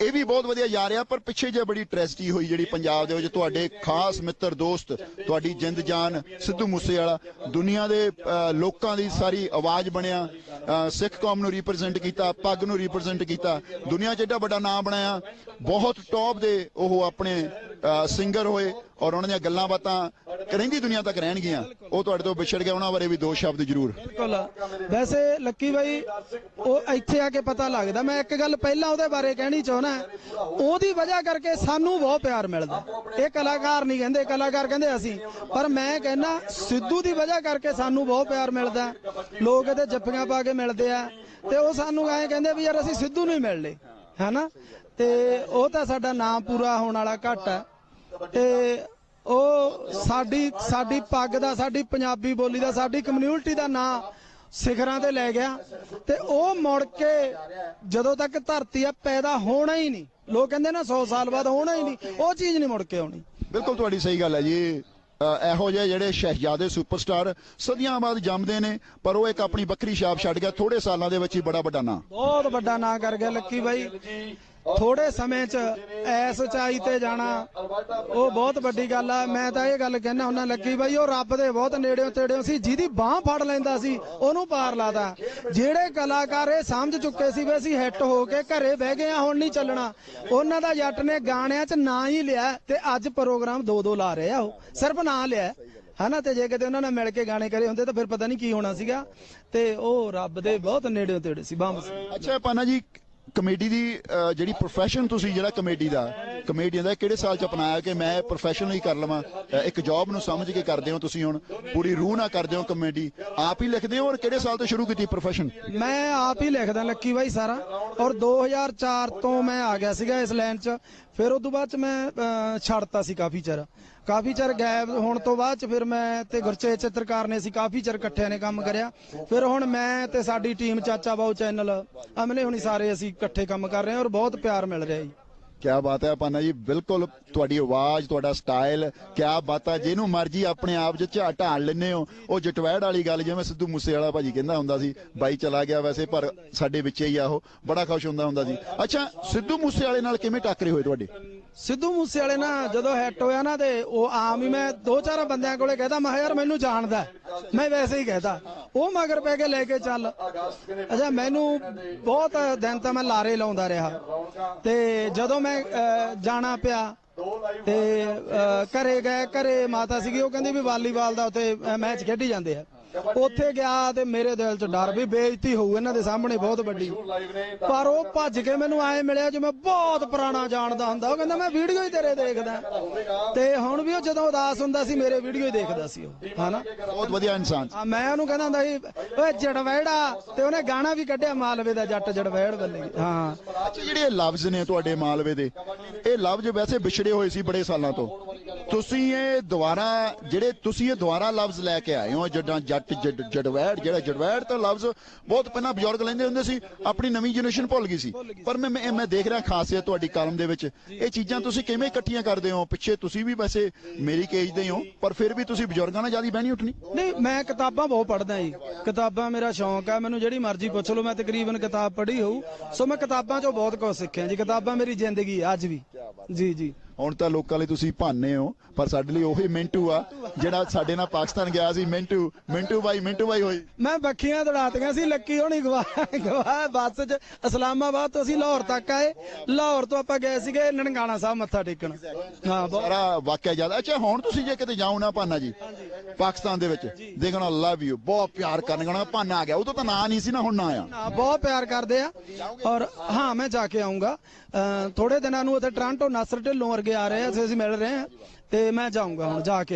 ਇਹ ਵੀ ਬਹੁਤ ਵਧੀਆ ਜਾ ਰਿਹਾ, ਪਰ ਪਿੱਛੇ ਜੇ ਬੜੀ ਟ੍ਰੈਜਡੀ ਹੋਈ ਜਿਹੜੀ ਪੰਜਾਬ ਦੇ ਵਿੱਚ। ਤੁਹਾਡੇ ਖਾਸ ਮਿੱਤਰ, ਦੋਸਤ, ਤੁਹਾਡੀ ਜਿੰਦ ਜਾਨ, ਸਿੱਧੂ ਮੂਸੇਵਾਲਾ, ਦੁਨੀਆ ਦੇ ਲੋਕਾਂ ਦੀ ਸਾਰੀ ਆਵਾਜ਼ ਬਣਿਆ। ਸਿੱਖ ਕੌਮ ਨੂੰ ਰਿਪਰੈਜ਼ੈਂਟ ਕੀਤਾ, ਪੱਗ ਨੂੰ ਰਿਪਰੈਜ਼ੈਂਟ ਕੀਤਾ। ਦੁਨੀਆ 'ਚ ਐਡਾ ਵੱਡਾ ਨਾਮ ਬਣਾਇਆ। ਬਹੁਤ ਟੌਪ ਦੇ ਉਹ ਆਪਣੇ ਸਿੰਗਰ ਹੋਏ ਔਰ ਉਹਨਾਂ ਦੀਆਂ ਗੱਲਾਂ ਬਾਤਾਂ ਰਹਿੰਦੀ ਦੁਨੀਆ ਤੱਕ ਰਹਿਣਗੀਆਂ, ਉਹ ਤੁਹਾਡੇ ਤੋਂ ਵਿਛੜ ਗਿਆ ਉਹਨਾਂ ਬਾਰੇ ਵੀ ਦੋ ਸ਼ਬਦ ਜ਼ਰੂਰ। ਬਿਲਕੁਲ ਵੈਸੇ ਲੱਕੀ ਬਾਈ, ਉਹ ਇੱਥੇ ਆ ਕੇ ਪਤਾ ਲੱਗਦਾ। ਮੈਂ ਇੱਕ ਗੱਲ ਪਹਿਲਾਂ ਉਹਦੇ ਬਾਰੇ ਕਹਿਣੀ ਚਾਹੁੰਦਾ ਉਹਦੀ ਵਜ੍ਹਾ ਕਰਕੇ ਸਾਨੂੰ ਬਹੁਤ ਪਿਆਰ ਮਿਲਦਾ। ਇਹ ਕਲਾਕਾਰ ਨਹੀਂ ਕਹਿੰਦੇ, ਕਲਾਕਾਰ ਕਹਿੰਦੇ ਅਸੀਂ। ਪਰ ਮੈਂ ਕਹਿੰਦਾ, ਸਿੱਧੂ ਦੀ ਵਜ੍ਹਾ ਕਰਕੇ ਸਾਨੂੰ ਬਹੁਤ ਪਿਆਰ ਮਿਲਦਾ। ਲੋਕ ਇਹਦੇ ਜੱਫੀਆਂ ਪਾ ਕੇ ਮਿਲਦੇ ਆ। ਤੇ ਉਹ ਸਾਨੂੰ ਐਂ ਕਹਿੰਦੇ ਵੀ ਯਾਰ ਅਸੀਂ ਸਿੱਧੂ ਨੂੰ ਹੀ ਮਿਲ ਲਏ। ਹੈਨਾ? ਤੇ ਉਹ ਤਾਂ ਸਾਡਾ ਨਾਮ ਪੂਰਾ ਹੋਣ ਵਾਲਾ ਘੱਟ ਹੈ। ਤੇ ਉਹ ਸਾਡੀ ਸਾਡੀ ਪੱਗ ਦਾ, ਸਾਡੀ ਪੰਜਾਬੀ ਬੋਲੀ ਦਾ, ਸਾਡੀ ਕਮਿਊਨਿਟੀ ਦਾ ਨਾਂ ਸਿਖਰਾਂ ਤੇ ਲੈ ਗਿਆ। ਤੇ ਉਹ ਮੁੜ ਕੇ ਜਦੋਂ ਤੱਕ ਧਰਤੀ ਆ, ਪੈਦਾ ਹੋਣਾ ਹੀ ਨਹੀਂ। ਲੋਕ ਕਹਿੰਦੇ ਨਾ 100 ਸਾਲ ਬਾਅਦ ਹੋਣਾ ਹੀ ਨਹੀਂ। ਉਹ ਚੀਜ਼ ਨਹੀਂ ਮੁੜ ਕੇ ਆਉਣੀ। ਬਿਲਕੁਲ ਤੁਹਾਡੀ ਸਹੀ ਗੱਲ ਹੈ ਜੀ। ਇਹੋ ਜਿਹੇ ਜਿਹੜੇ ਸ਼ਹਿਜ਼ਾਦੇ ਸੁਪਰਸਟਾਰ ਸਦੀਆਂ ਬਾਅਦ ਜੰਮਦੇ ਨੇ, ਪਰ ਉਹ ਇੱਕ ਆਪਣੀ ਵੱਖਰੀ ਛਾਪ ਛੱਡ ਗਿਆ ਥੋੜੇ ਸਾਲਾਂ ਦੇ ਵਿੱਚ ਹੀ ਬੜਾ ਵੱਡਾ ਨਾਂ। ਬਹੁਤ ਵੱਡਾ ਨਾਂ ਕਰ ਗਿਆ, ਲੱਕੀ ਬਾਈ। ਥੋੜੇ ਸਮੇਂ 'ਚ ਐਸ ਉਚਾਈ ਤੇ ਜਾਣਾ। ਉਹ ਬਹੁਤ ਵੱਡੀ ਗੱਲ ਆ। ਮੈਂ ਤਾਂ ਇਹ ਗੱਲ ਕਹਿਣਾ ਹੁੰਦਾ, ਲੱਕੀ ਬਾਈ, ਉਹ ਰੱਬ ਦੇ ਬਹੁਤ ਨੇੜਿਓਂ ਤੇੜਿਓਂ ਸੀ, ਜਿਹਦੀ ਬਾਹ ਫੜ ਲੈਂਦਾ ਸੀ, ਉਹਨੂੰ ਪਾਰ ਲਾਦਾ ਜਿਹੜੇ ਕਲਾਕਾਰ ਇਹ ਸਮਝ ਚੁੱਕੇ ਸੀ ਵੀ ਅਸੀਂ ਹਿੱਟ ਹੋ ਕੇ ਘਰੇ ਬਹਿ ਗਏ ਆ, ਹੁਣ ਨਹੀਂ ਚੱਲਣਾ। ਉਹਨਾਂ ਦਾ ਜੱਟ ਨੇ ਗਾਣਿਆਂ 'ਚ ਨਾਂ ਹੀ ਲਿਆ ਤੇ ਅੱਜ ਪ੍ਰੋਗਰਾਮ ਦੋ ਦੋ ਲਾ ਰਹੇ ਆ ਉਹ। ਸਿਰਫ ਨਾਂ ਲਿਆ। ਹਨਾ, ਤੇ ਜੇ ਕਿਤੇ ਉਹਨਾਂ ਨਾਲ ਮਿਲ ਕੇ ਗਾਣੇ ਕਰੇ ਹੁੰਦੇ ਤਾਂ ਫਿਰ ਪਤਾ ਨਹੀਂ ਕੀ ਹੋਣਾ ਸੀਗਾ। ਤੇ ਉਹ ਰੱਬ ਦੇ ਬਹੁਤ ਨੇੜਿਓਂ ਤੇੜੇ ਸੀ ਬੰਬ ਸੀ ਅੱਛਾ, ਪਾਨਾ ਜੀ ਕਮੇਡੀ ਦੀ ਅ, ਜਿਹੜੀ ਪ੍ਰੋਫੈਸ਼ਨ ਤੁਸੀਂ ਜਿਹੜਾ ਕਮੇਡੀ ਦਾ ਕਮੇਡੀਅਨ ਦਾ ਕਿਹੜੇ ਸਾਲ ਚ ਅਪਣਾਇਆ ਕਿ ਮੈਂ ਪ੍ਰੋਫੈਸ਼ਨਲ ਕਰ ਲਵਾਂ? ਇੱਕ ਜੌਬ ਨੂੰ ਸਮਝ ਕੇ ਕਰਦੇ ਹੋ ਤੁਸੀਂ ਹੁਣ, ਪੂਰੀ ਰੂਹ ਨਾਲ ਕਰਦੇ ਹੋ ਕਮੇਡੀ ਆਪ ਹੀ ਲਿਖਦੇ ਹੋ ਔਰ ਕਿਹੜੇ ਸਾਲ ਤੋਂ ਸ਼ੁਰੂ ਕੀਤੀ ਪ੍ਰੋਫੈਸ਼ਨ ਮੈਂ ਆਪ ਹੀ ਲਿਖਦਾ, ਲੱਕੀ ਬਾਈ ਸਾਰਾ। ਔਰ 2004 ਤੋਂ ਮੈਂ ਆ ਗਿਆ ਸੀਗਾ ਇਸ ਲਾਈਨ 'ਚ। ਫਿਰ ਉਸ ਤੋਂ ਬਾਅਦ 'ਚ ਮੈਂ ਛੱਡਤਾ ਸੀ ਕਾਫੀ ਚਿਰ। ਕਾਫੀ ਚਿਰ ਗਾਇਬ ਹੋਣ ਤੋਂ ਬਾਅਦ 'ਚ ਫਿਰ ਮੈਂ ਤੇ ਗੁਰਚੇਤ ਚਿੱਤਰਕਾਰ ਨੇ ਅਸੀਂ ਕਾਫੀ ਚਿਰ ਇਕੱਠਿਆਂ ਨੇ ਕੰਮ ਕਰਿਆ। ਫਿਰ ਹੁਣ ਮੈਂ ਤੇ ਸਾਡੀ ਟੀਮ ਚਾਚਾ ਬਾਉ ਚੈਨਲ ਅਮਲੇ ਹੁਣੀ ਸਾਰੇ ਅਸੀਂ ਇਕੱਠੇ ਕੰਮ ਕਰ ਰਹੇ ਹਾਂ ਔਰ ਬਹੁਤ ਪਿਆਰ ਮਿਲ ਰਿਹਾ ਜੀ। ਕਿਆ ਬਾਤ ਹੈ ਪਾਨਾ ਜੀ, ਬਿਲਕੁਲ ਤੁਹਾਡੀ ਆਵਾਜ਼, ਤੁਹਾਡਾ ਸਟਾਈਲ ਕਿਆ ਬਾਤ ਹੈ, ਜਿਹਨੂੰ ਮਰਜ਼ੀ ਆਪਣੇ ਆਪ 'ਚ ਝਾ ਢਾਲ ਲੈਨੇ ਹੋ। ਉਹ ਜਟਵੈੜ ਵਾਲੀ ਗੱਲ ਜਿਵੇਂ ਸਿੱਧੂ ਮੂਸੇਵਾਲਾ ਭਾਜੀ ਕਹਿੰਦਾ ਹੁੰਦਾ ਸੀ, ਬਾਈ ਚਲਾ ਗਿਆ ਵੈਸੇ, ਪਰ ਸਾਡੇ ਵਿੱਚ ਹੀ ਆ ਉਹ, ਬੜਾ ਖੁਸ਼ ਹੁੰਦਾ ਹੁੰਦਾ ਸੀ। ਅੱਛਾ, ਸਿੱਧੂ ਮੂਸੇਵਾਲੇ ਨਾਲ ਕਿਵੇਂ ਟੱਕਰੇ ਹੋਏ ਤੁਹਾਡੇ? ਸਿੱਧੂ ਮੂਸੇਵਾਲੇ ਨਾ ਜਦੋਂ ਹਿੱਟ ਹੋਇਆ ਨਾ ਤੇ ਉਹ ਆਮ ਹੀ ਮੈਂ ਦੋ ਚਾਰ ਬੰਦਿਆਂ ਕੋਲੇ ਕਹਿਦਾ ਮੈਂ ਕਿਹਾ ਯਾਰ ਮੈਨੂੰ ਜਾਣਦਾ ਮੈਂ ਵੈਸੇ ਹੀ ਕਹਿਦਾ ਉਹ ਮਗਰ ਪੈ ਕੇ ਲੈ ਕੇ ਚੱਲ। ਅੱਛਾ, ਮੈਨੂੰ ਬਹੁਤ ਦਿਨ ਤਾਂ ਮੈਂ ਲਾਰੇ ਲਾਉਂਦਾ ਰਿਹਾ। ਤੇ ਜਦੋਂ ਮੈਂ ਜਾਣਾ ਪਿਆ, ਤੇ ਘਰੇ ਗਏ, ਘਰੇ ਮਾਤਾ ਸੀਗੀ, ਉਹ ਕਹਿੰਦੀ ਵੀ ਵਾਲੀਬਾਲ ਦਾ ਉੱਥੇ ਮੈਚ ਖੇਡੀ ਜਾਂਦੇ ਆ। ਉੱਥੇ ਗਿਆ ਤੇ ਮੇਰੇ ਦਿਲ 'ਚ ਡਰ ਵੀ ਬੇਇੱਜ਼ਤੀ ਹੋਊ ਇਹਨਾਂ ਦੇ ਸਾਹਮਣੇ ਬਹੁਤ ਵੱਡੀ। ਪਰ ਉਹ ਭੱਜ ਕੇ ਮੈਨੂੰ ਆਏ ਮਿਲਿਆ ਜਿਵੇਂ ਬਹੁਤ ਪੁਰਾਣਾ ਜਾਣਦਾ ਹੁੰਦਾ ਉਹ ਕਹਿੰਦਾ ਮੈਂ ਵੀਡੀਓ ਹੀ ਤੇਰੇ ਦੇਖਦਾ। ਤੇ ਹੁਣ ਵੀ ਉਹ ਜਦੋਂ ਉਦਾਸ ਹੁੰਦਾ ਸੀ ਮੇਰੇ ਵੀਡੀਓ ਹੀ ਦੇਖਦਾ ਸੀ ਉਹ ਹਨਾ? ਬਹੁਤ ਵਧੀਆ ਇਨਸਾਨ ਮੈਂ ਉਹਨੂੰ ਕਹਿੰਦਾ ਹੁੰਦਾ ਸੀ ਓਏ ਜੜਵੈੜਾ। ਤੇ ਉਹਨੇ ਗਾਣਾ ਵੀ ਕੱਢਿਆ ਮਾਲਵੇ ਦਾ ਜੱਟ ਜੜਵੈੜ ਬੱਲੇ ਹਾਂ। ਅੱਛਾ ਜਿਹੜੇ ਲਫ਼ਜ਼ ਨੇ ਤੁਹਾਡੇ ਮਾਲਵੇ ਦੇ ਇਹ ਲਫ਼ਜ਼ ਵੈਸੇ ਵਿਛੜੇ ਹੋਏ ਸੀ ਬੜੇ ਸਾਲਾਂ ਤੋਂ। ਤੁਸੀਂ ਇਹ ਦੁਬਾਰਾ ਜਿਹੜੇ ਤੁਸੀਂ ਇਹ ਦੁਬਾਰਾ ਲਫ਼ਜ਼ ਲੈ ਕੇ ਆਏ ਹੋ ਜੱਡਾਂ ਜੱਟ ਜੱਡ- ਜੜਵੈੜ ਜਿਹੜਾ ਜੜਵੈੜ ਤਾਂ ਲਫ਼ਜ਼ ਬਹੁਤ ਪਹਿਲਾਂ ਬਜ਼ੁਰਗ ਲੈਂਦੇ ਹੁੰਦੇ ਸੀ ਆਪਣੀ ਨਵੀਂ ਜਨਰੇਸ਼ਨ ਭੁੱਲ ਗਈ ਸੀ। ਪਰ ਮੈਂ ਮੈਂ ਮੈਂ ਦੇਖ ਰਿਹਾ ਖਾਸੀਅਤ ਤੁਹਾਡੀ ਕਲਮ ਦੇ ਵਿੱਚ। ਇਹ ਚੀਜ਼ਾਂ ਤੁਸੀਂ ਕਿਵੇਂ ਇਕੱਠੀਆਂ ਕਰਦੇ ਹੋ? ਪਿੱਛੇ ਤੁਸੀਂ ਵੀ ਵੈਸੇ ਮੇਰੀ ਕੇਜ ਦੇ ਹੀ ਹੋ ਪਰ ਫਿਰ ਵੀ ਤੁਸੀਂ ਬਜ਼ੁਰਗਾਂ ਨਾਲ ਜ਼ਿਆਦਾ ਬਹਿਣੀ ਉੱਠਣੀ? ਨਹੀਂ ਮੈਂ ਕਿਤਾਬਾਂ ਬਹੁਤ ਪੜ੍ਹਦਾ ਜੀ। ਕਿਤਾਬਾਂ ਮੇਰਾ ਸ਼ੌਂਕ ਆ ਮੈਨੂੰ ਜਿਹੜੀ ਮਰਜ਼ੀ ਪੁੱਛ ਲਓ ਮੈਂ ਤਕਰੀਬਨ ਕਿਤਾਬ ਪੜ੍ਹੀ ਹੋਊ। ਸੋ ਮੈਂ ਕਿਤਾਬਾਂ 'ਚੋਂ ਬਹੁਤ ਕੁਝ ਸਿੱਖਿਆ ਜੀ ਕਿਤਾਬਾਂ ਮੇਰੀ ਜ਼ਿੰਦਗੀ ਅੱਜ ਵੀ। ਜੀ ਜੀ। ਹੁਣ ਤਾਂ ਲੋਕਾਂ ਲਈ ਤੁਸੀਂ ਭਾਨੇ ਹੋ ਪਰ ਸਾਡੇ ਲਈ ਉਹੀ ਮਿੰਟੂ ਆ ਜਿਹੜਾ ਸਾਡੇ ਨਾਲ ਪਾਕਿਸਤਾਨ ਗਿਆ ਸੀ ਮਿੰਟੂ ਮਿੰਟੂ ਬਾਈ ਮਿੰਟੂ ਬਾਈ ਹੋਈ। ਮੈਂ ਬੱਖੀਆਂ ਦੜਾਤੀਆਂ ਸੀ ਲੱਕੀ ਹੋਣੀ ਗਵਾ ਗਵਾ ਬੱਸ 'ਚ ਇਸਲਾਮਾਬਾਦ ਤੋਂ ਅਸੀਂ ਲਾਹੌਰ ਤੱਕ ਆਏ। ਲਾਹੌਰ ਤੋਂ ਆਪਾਂ ਗਏ ਸੀਗੇ ਨਨਕਾਣਾ ਸਾਹਿਬ ਮੱਥਾ ਟੇਕਣ। ਹਾਂ ਸਾਰਾ ਵਾਕਿਆ ਯਾਦ ਅੱਛਾ ਹੁਣ ਤੁਸੀਂ ਜੇ ਕਿਤੇ ਜਾਓ ਨਾ ਭਾਨਾ ਜੀ ਪਾਕਿਸਤਾਨ ਦੇ ਵਿੱਚ। ਦੇਖਣਾ ਲਵ ਯੂ ਬਹੁਤ ਪਿਆਰ ਕਰਨ ਗਣਾ ਭਾਨਾ ਆ ਗਿਆ। ਉਦੋਂ ਤਾਂ ਨਾਂ ਨਹੀਂ ਸੀ ਨਾ ਹੁਣ ਨਾਂ ਆ ਨਾ ਬਹੁਤ ਪਿਆਰ ਕਰਦੇ ਆ। ਔਰ ਹਾਂ ਮੈਂ ਜਾ ਕੇ ਆਉਂਗਾ ਥੋੜੇ ਦਿਨਾਂ ਨੂੰ ਉੱਥੇ ਟ੍ਰਾਂਟੋ ਨਸਰ ਢਿੱਲੋਂ ਵਰਗੇ ਆ ਰਹੇ ਆ ਅਸੀਂ ਮਿਲ ਰਹੇ ਆ। ਤੇ ਮੈਂ ਜਾਊਂਗਾ ਹੁਣ ਜਾ ਕੇ।